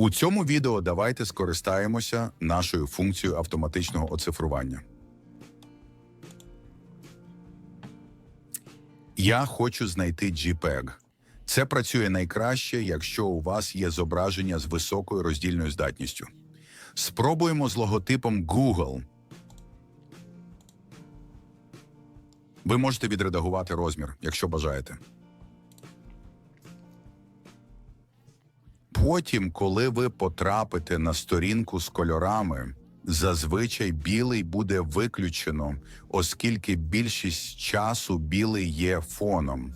У цьому відео давайте скористаємося нашою функцією автоматичного оцифрування. Я хочу знайти JPEG. Це працює найкраще, якщо у вас є зображення з високою роздільною здатністю. Спробуємо з логотипом Google. Ви можете відредагувати розмір, якщо бажаєте. Потім, коли ви потрапите на сторінку з кольорами, зазвичай білий буде виключено, оскільки більшість часу білий є фоном.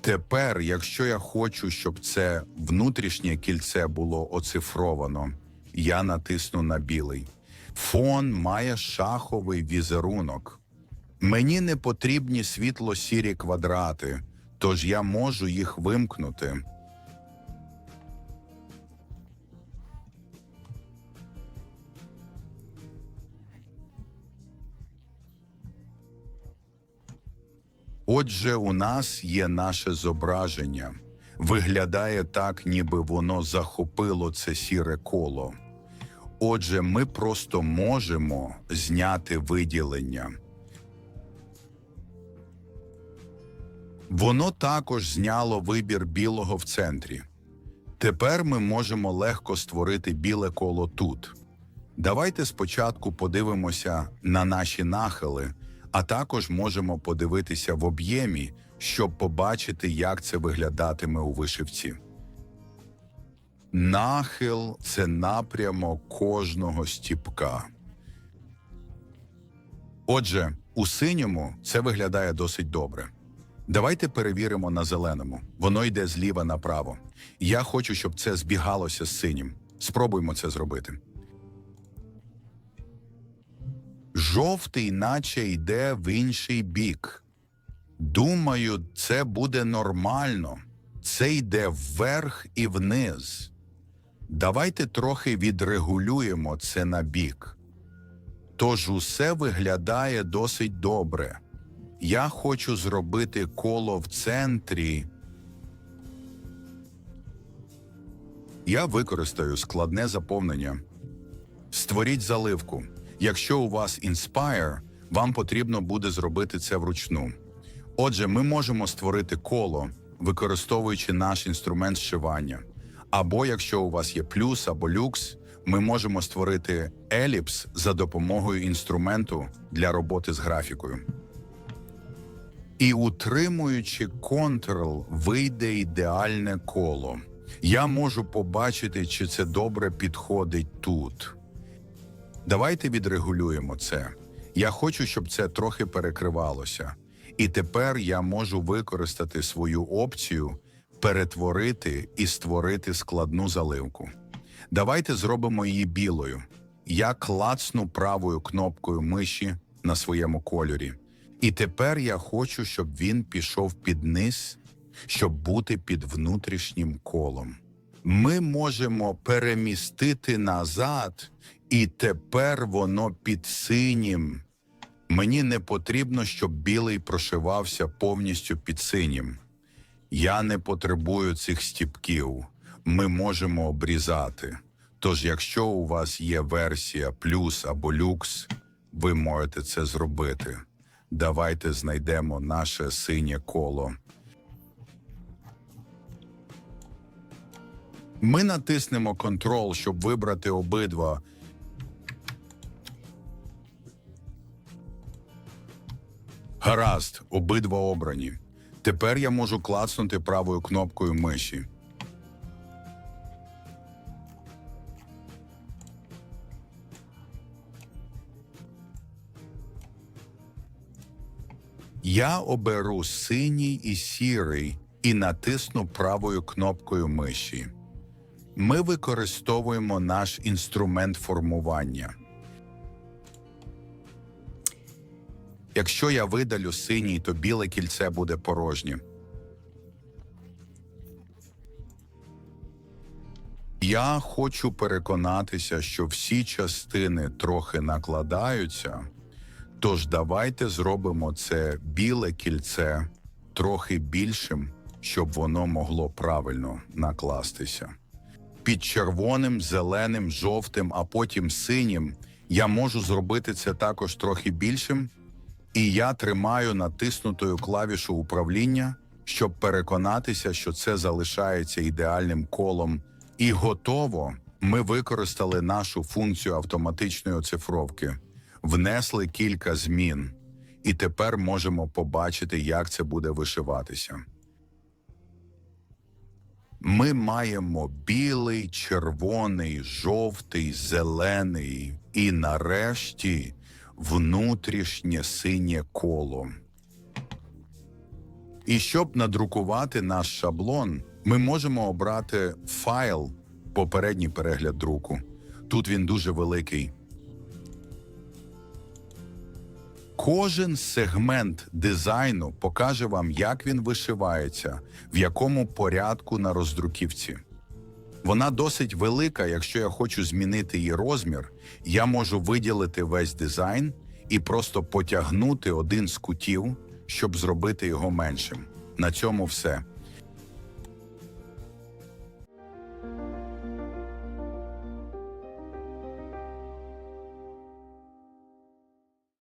Тепер, якщо я хочу, щоб це внутрішнє кільце було оцифровано, я натисну на білий. Фон має шаховий візерунок. Мені не потрібні світло-сірі квадрати, тож я можу їх вимкнути. Отже, у нас є наше зображення. Виглядає так, ніби воно захопило це сіре коло. Отже, ми просто можемо зняти виділення. Воно також зняло вибір білого в центрі. Тепер ми можемо легко створити біле коло тут. Давайте спочатку подивимося на наші нахили, а також можемо подивитися в об'ємі, щоб побачити, як це виглядатиме у вишивці. Нахил це напрямок кожного стіпка. Отже, у синьому це виглядає досить добре. Давайте перевіримо на зеленому. Воно йде зліва направо. Я хочу, щоб це збігалося з синім. Спробуймо це зробити. Жовтий, наче йде в інший бік. Думаю, це буде нормально. Це йде вверх і вниз. Давайте трохи відрегулюємо це на бік. Тож усе виглядає досить добре. Я хочу зробити коло в центрі. Я використаю складне заповнення. Створіть заливку. Якщо у вас Inspire, вам потрібно буде зробити це вручну. Отже, ми можемо створити коло, використовуючи наш інструмент зшивання. Або якщо у вас є плюс або люкс, ми можемо створити еліпс за допомогою інструменту для роботи з графікою. І утримуючи Ctrl, вийде ідеальне коло. Я можу побачити, чи це добре підходить тут. Давайте відрегулюємо це. Я хочу, щоб це трохи перекривалося. І тепер я можу використати свою опцію перетворити і створити складну заливку. Давайте зробимо її білою. Я клацну правою кнопкою миші на своєму кольорі. І тепер я хочу, щоб він пішов під низ, щоб бути під внутрішнім колом. Ми можемо перемістити назад, і тепер воно під синім. Мені не потрібно, щоб білий прошивався повністю під синім. Я не потребую цих стіпків. Ми можемо обрізати. Тож, якщо у вас є версія плюс або люкс, ви можете це зробити. Давайте знайдемо наше синє коло. Ми натиснемо Ctrl, щоб вибрати обидва. Гаразд, обидва обрані. Тепер я можу клацнути правою кнопкою миші. Я оберу синій і сірий і натисну правою кнопкою миші. Ми використовуємо наш інструмент формування. Якщо я видалю синій, то біле кільце буде порожнє. Я хочу переконатися, що всі частини трохи накладаються. Тож давайте зробимо це біле кільце трохи більшим, щоб воно могло правильно накластися. під червоним, зеленим, жовтим, а потім синім. Я можу зробити це також трохи більшим. І я тримаю натиснутою клавішу управління, щоб переконатися, що це залишається ідеальним колом. І готово. Ми використали нашу функцію автоматичної оцифровки, внесли кілька змін, і тепер можемо побачити, як це буде вишиватися. Ми маємо білий, червоний, жовтий, зелений і нарешті внутрішнє синє коло. І щоб надрукувати наш шаблон, ми можемо обрати файл попередній перегляд друку. Тут він дуже великий. Кожен сегмент дизайну покаже вам, як він вишивається, в якому порядку на роздруківці. Вона досить велика, якщо я хочу змінити її розмір, я можу виділити весь дизайн і просто потягнути один з кутів, щоб зробити його меншим. На цьому все.